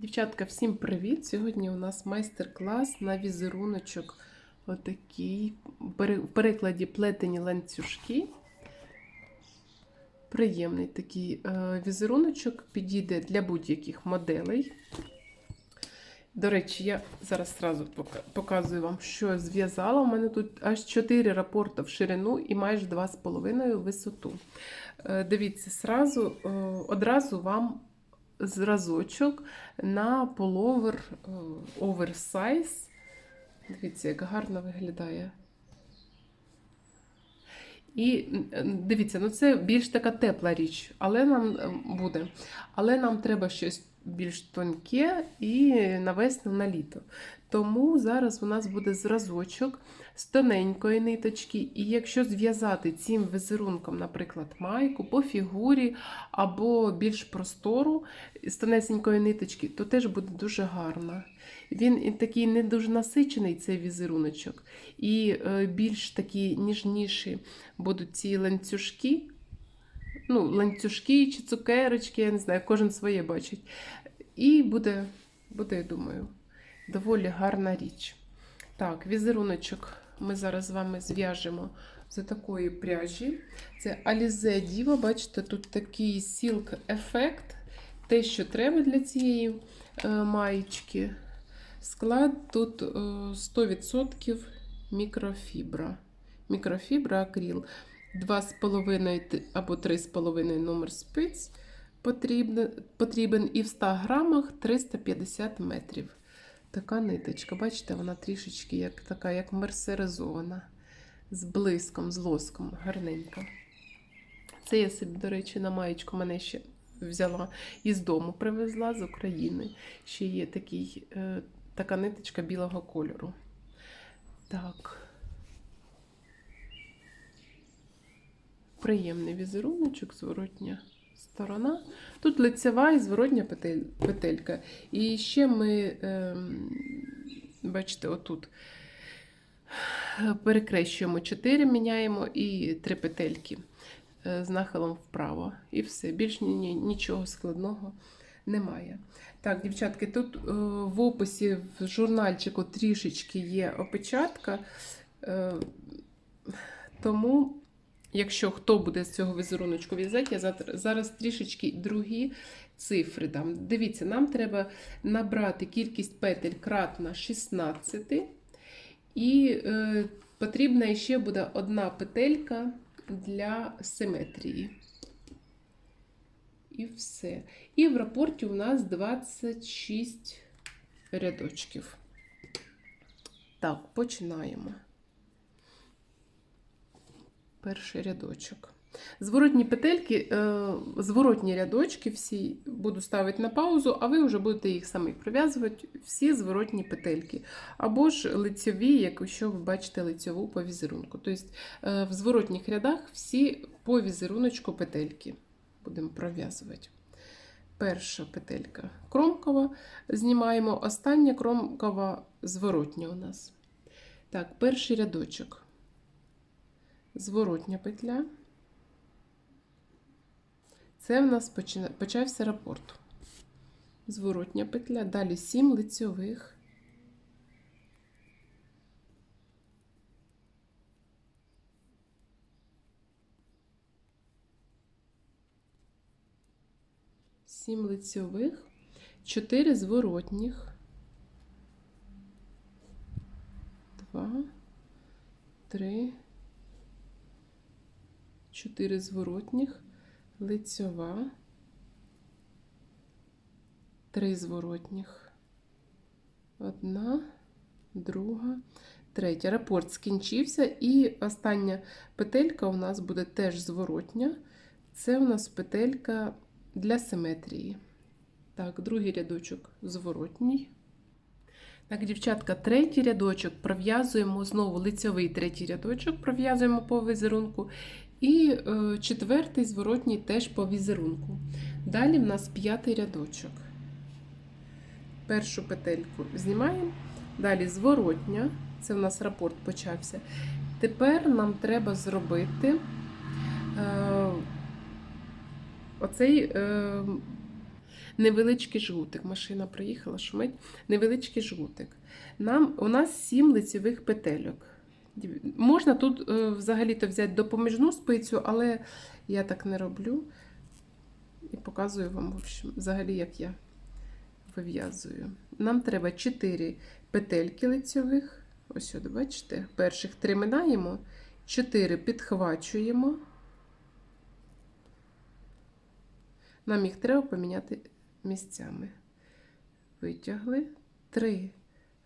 Дівчатка, всім привіт! Сьогодні у нас майстер-клас на візеруночок. Отакий. В перекладі плетені ланцюжки. Приємний такий е, візеруночок підійде для будь-яких моделей. До речі, я зараз одразу показую вам, що я зв'язала. У мене тут аж 4 рапорти в ширину і майже 2,5 в висоту. Е, Дивіться, сразу, е, одразу вам зразочок на половер е, оверсайз. Дивіться, як гарно виглядає. І е, дивіться, ну це більш така тепла річ, але нам е, буде. Але нам треба щось більш тонке і навесне на літо. Тому зараз у нас буде зразочок з тоненької ниточки. І якщо зв'язати цим візерунком, наприклад, майку по фігурі або більш простору з тонесенької ниточки, то теж буде дуже гарно. Він такий не дуже насичений, цей візеруночок, і е, більш такі ніжніші будуть ці ланцюжки. Ну, ланцюжки чи цукерочки, я не знаю, кожен своє бачить. І буде, буде, я думаю, доволі гарна річ. Так, візеруночок ми зараз з вами зв'яжемо з такої пряжі. Це Alize Diva, бачите, тут такий silk ефект, те, що треба для цієї е, маєчки. Склад тут е, 100% мікрофібра. Мікрофібра акріл. 2,5 або 3,5 номер спиць потрібен, потрібен і в 100 грамах 350 метрів. Така ниточка, бачите, вона трішечки як така, як мерсеризована, з блиском, з лоском, гарненька. Це я собі, до речі, на маєчку мене ще взяла із дому, привезла з України. Ще є такий, е, така ниточка білого кольору. Так. Приємний візеруночок, зворотня сторона. Тут лицева і зворотня петель, петелька. І ще ми, ем, бачите, отут перекрещуємо 4, міняємо і 3 петельки е, з нахилом вправо. І все. Більш ні, ні, нічого складного немає. Так, дівчатки, тут е, в описі в журнальчику трішечки є опечатка. Е, тому. Якщо хто буде з цього візеруночку в'язати, я зараз трішечки другі цифри дам. Дивіться, нам треба набрати кількість петель кратна 16. І е, потрібна ще буде одна петелька для симетрії. І все. І в рапорті у нас 26 рядочків. Так, починаємо перший рядочок. Зворотні петельки, е, зворотні рядочки всі буду ставити на паузу, а ви вже будете їх самі прив'язувати, всі зворотні петельки. Або ж лицьові, якщо ви бачите лицьову по візерунку. Тобто е, в зворотніх рядах всі по візеруночку петельки будемо пров'язувати. Перша петелька кромкова, знімаємо, остання кромкова зворотня у нас. Так, перший рядочок зворотня петля. Це в нас почався рапорт. Зворотня петля, далі 7 лицьових. Сім лицьових, 4 зворотніх. Два, три, 4 зворотніх, лицьова, 3 зворотніх, одна, друга, третя. Рапорт скінчився, і остання петелька у нас буде теж зворотня. Це у нас петелька для симетрії. Так, другий рядочок зворотній. Так, дівчатка, третій рядочок пров'язуємо знову лицьовий третій рядочок, пров'язуємо по візерунку. І е, четвертий зворотній теж по візерунку. Далі в нас п'ятий рядочок. Першу петельку знімаємо, далі зворотня, це в нас рапорт почався. Тепер нам треба зробити е, оцей. Е, невеличкий жгутик. Машина приїхала, шумить. Невеличкий жгутик. Нам, у нас 7 лицевих петельок. Можна тут е, взагалі-то взяти допоміжну спицю, але я так не роблю. І показую вам, в общем, взагалі, як я вив'язую. Нам треба 4 петельки лицьових. Ось, от, бачите, перших три минаємо, 4 підхвачуємо. Нам їх треба поміняти місцями. Витягли, 3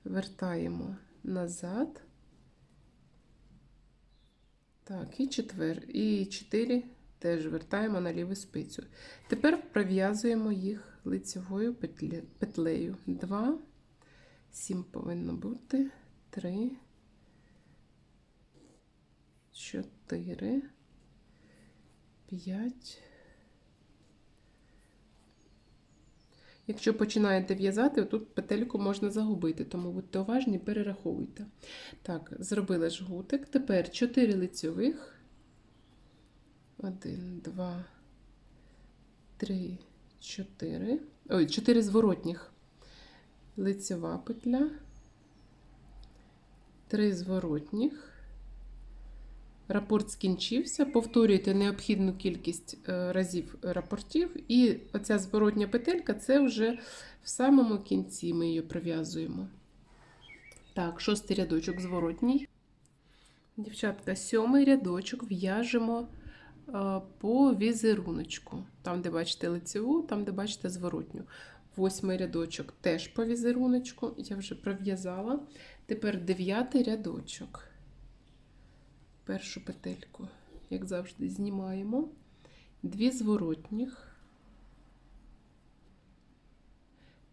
вертаємо назад. Так, і четвер, і 4 теж вертаємо на ліву спицю. Тепер пров'язуємо їх лицевою петлею. 2, 7 повинно бути, 3, 4, 5. Якщо починаєте в'язати, тут петельку можна загубити, тому будьте уважні, перераховуйте. Так, зробили жгутик. Тепер 4 лицьових. 1, 2, 3, 4. Ой, 4 зворотніх. Лицьова петля. 3 зворотніх. Рапорт скінчився. Повторюйте необхідну кількість е, разів рапортів. І оця зворотня петелька це вже в самому кінці ми її пров'язуємо. Так, шостий рядочок зворотній. Дівчатка, сьомий рядочок в'яжемо е, по візеруночку. Там, де бачите лицеву, там, де бачите зворотню. Восьмий рядочок теж по візеруночку. Я вже пров'язала. Тепер дев'ятий рядочок. Першу петельку, як завжди, знімаємо. Дві зворотніх.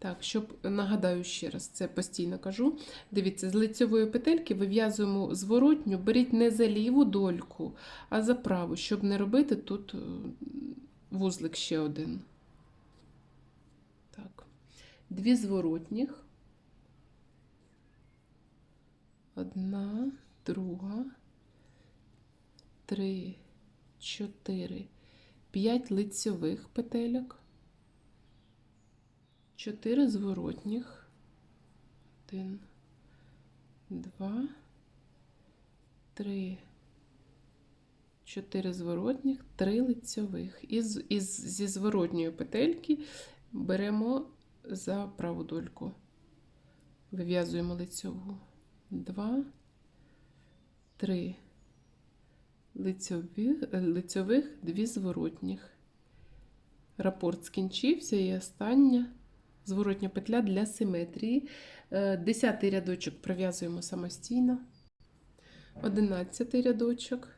Так, щоб нагадаю ще раз, це постійно кажу. Дивіться, з лицевої петельки вив'язуємо зворотню, беріть не за ліву дольку, а за праву, щоб не робити тут е, вузлик ще один. Так, дві зворотніх. Одна, друга, три, чотири, п'ять лицьових петельок. 4 зворотніх. 1, 2, 3, 4 зворотніх, 3 лицьових. Із, зі зворотньої петельки беремо за праву дольку. Вив'язуємо лицьову. 2, 3 лицьових, лицьових 2 зворотніх. Рапорт скінчився і остання зворотня петля для симетрії. Е, Десятий рядочок пров'язуємо самостійно. Одинадцятий рядочок.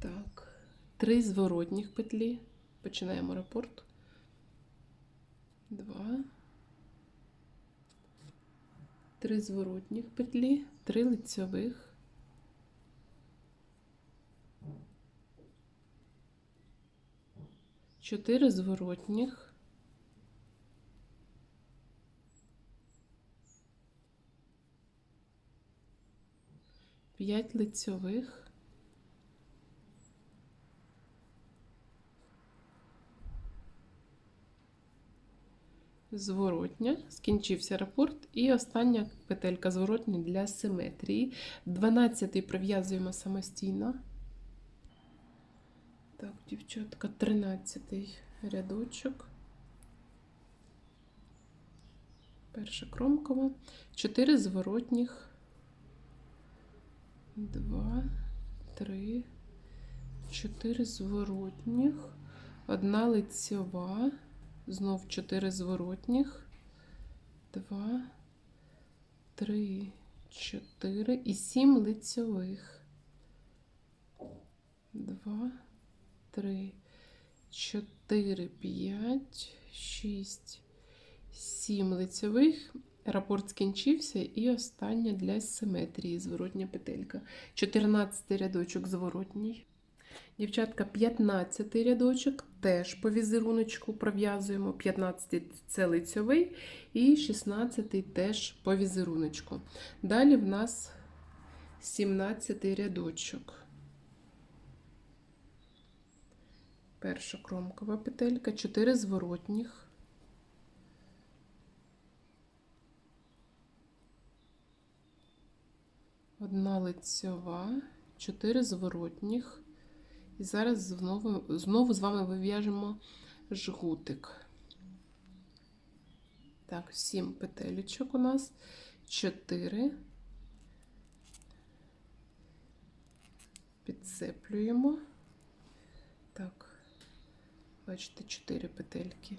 Так, три зворотніх петлі. Починаємо рапорт. Два. Три зворотніх петлі, три лицьових. Чотири зворотніх. П'ять лицьових. Зворотня, скінчився рапорт, і остання петелька зворотня для симетрії. 12 прив'язуємо самостійно. Так, дівчатка, 13 рядочок. Перша кромкова, 4 зворотніх. 2, 3, 4 зворотніх, одна лицьова, знов 4 зворотніх, 2, 3, 4 і 7 лицьових. 2, 3, 4, 5, 6, 7 лицьових. Рапорт скінчився і остання для симетрії зворотня петелька. 14 рядочок зворотній. Дівчатка, 15 рядочок теж по візеруночку пров'язуємо. 15 це лицьовий і 16 теж по візеруночку. Далі в нас 17 рядочок. перша кромкова петелька, 4 зворотніх. Одна лицьова, 4 зворотніх. І зараз знову знову з вами вив'яжемо жгутик. Так, 7 петелечок у нас, 4. Підцеплюємо. Так, бачите, чотири петельки.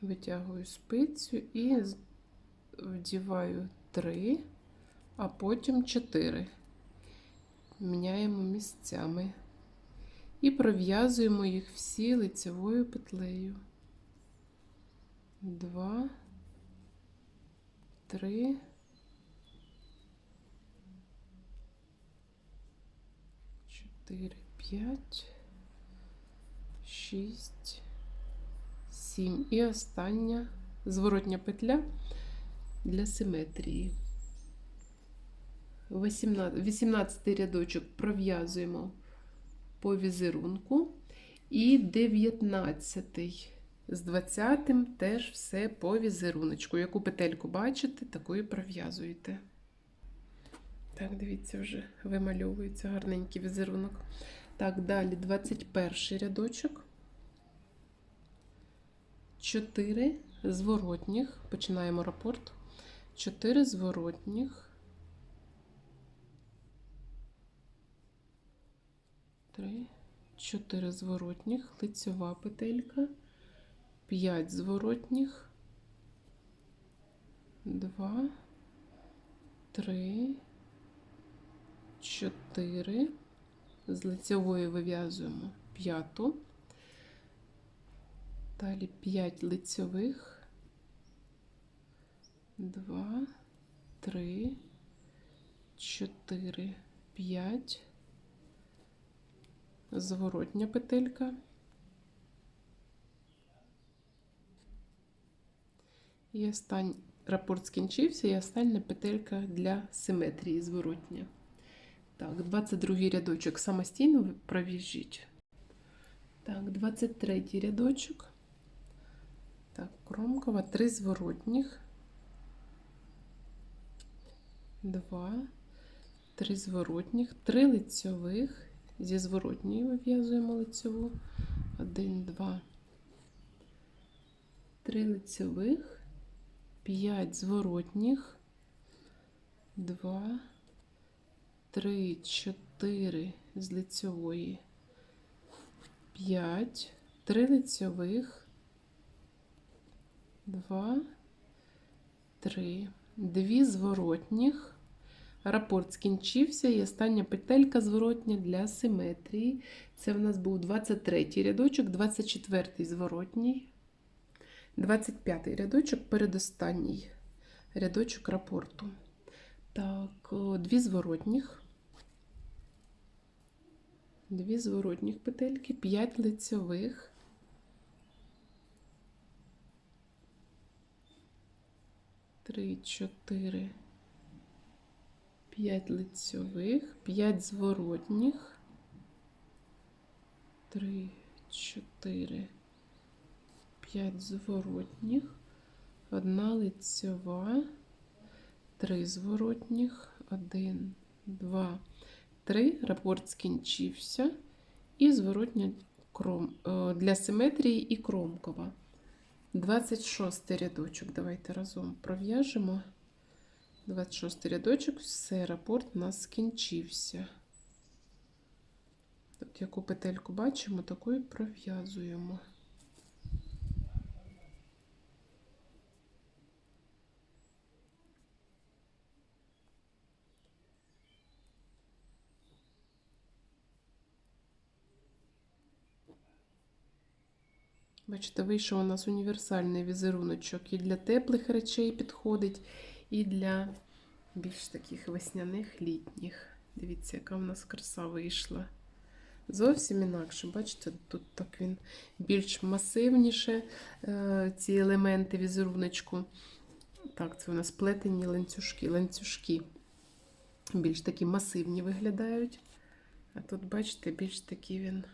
Витягую спицю і вдіваю три, а потім чотири. Міняємо місцями. І пров'язуємо їх всі лицевою петлею. Два, три, чотири, п'ять, шість, сім. І остання зворотня петля для симетрії. 18, 18 рядочок пров'язуємо по візерунку. І 19 з 20 теж все по візеруночку. Яку петельку бачите, такою пров'язуєте. Так, дивіться, вже вимальовується гарненький візерунок. Так, далі 21 рядочок. 4 зворотніх. Починаємо рапорт. 4 зворотніх. 3, 4 зворотніх, лицьова петелька, 5 зворотніх, 2, 3, 4. З лицьової вив'язуємо п'яту. Далі 5 лицьових, 2, 3, 4, 5 зворотня петелька. І остань... рапорт скінчився, і остання петелька для симетрії зворотня. Так, 22 рядочок самостійно провіжіть. Так, 23 рядочок. Так, кромкова, 3 зворотніх. 2, 3 зворотніх, 3 лицьових. Зі зворотньої вив'язуємо лицьову. Один, два, три лицьових, п'ять зворотніх, два, три, чотири з лицьової, п'ять, три лицьових, два, три, дві зворотніх. Рапорт скінчився і остання петелька зворотня для симетрії. Це в нас був 23 рядочок, 24 зворотній, 25 рядочок, передостанній рядочок рапорту. Так, дві зворотніх, дві зворотніх петельки, 5 лицьових. Три, чотири. 5 лицьових, 5 зворотніх, 3, 4, 5 зворотніх, 1 лицьова, 3 зворотніх, 1, 2, 3. Рапорт скінчився. І зворотня е, для симетрії і кромкова. 26 рядочок. Давайте разом пров'яжемо. 26 рядочок, все, рапорт у нас скінчився. От яку петельку бачимо, таку і пров'язуємо. Бачите, вийшов у нас універсальний візеруночок і для теплих речей підходить, і для більш таких весняних літніх. Дивіться, яка в нас краса вийшла. Зовсім інакше, бачите, тут так він більш масивніше, е, ці елементи візеруночку. Так, це у нас плетені ланцюжки. ланцюжки. Більш такі масивні виглядають. А тут, бачите, більш такий він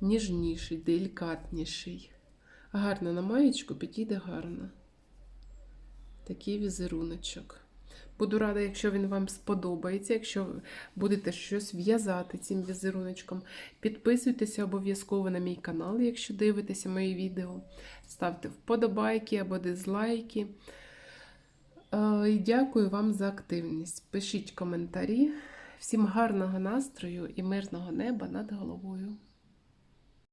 ніжніший, делікатніший. Гарно на маєчку підійде гарно. такий візеруночок. Буду рада, якщо він вам сподобається, якщо будете щось в'язати цим візеруночком. Підписуйтеся обов'язково на мій канал, якщо дивитеся мої відео. Ставте вподобайки або дизлайки. Е, І дякую вам за активність. Пишіть коментарі. Всім гарного настрою і мирного неба над головою.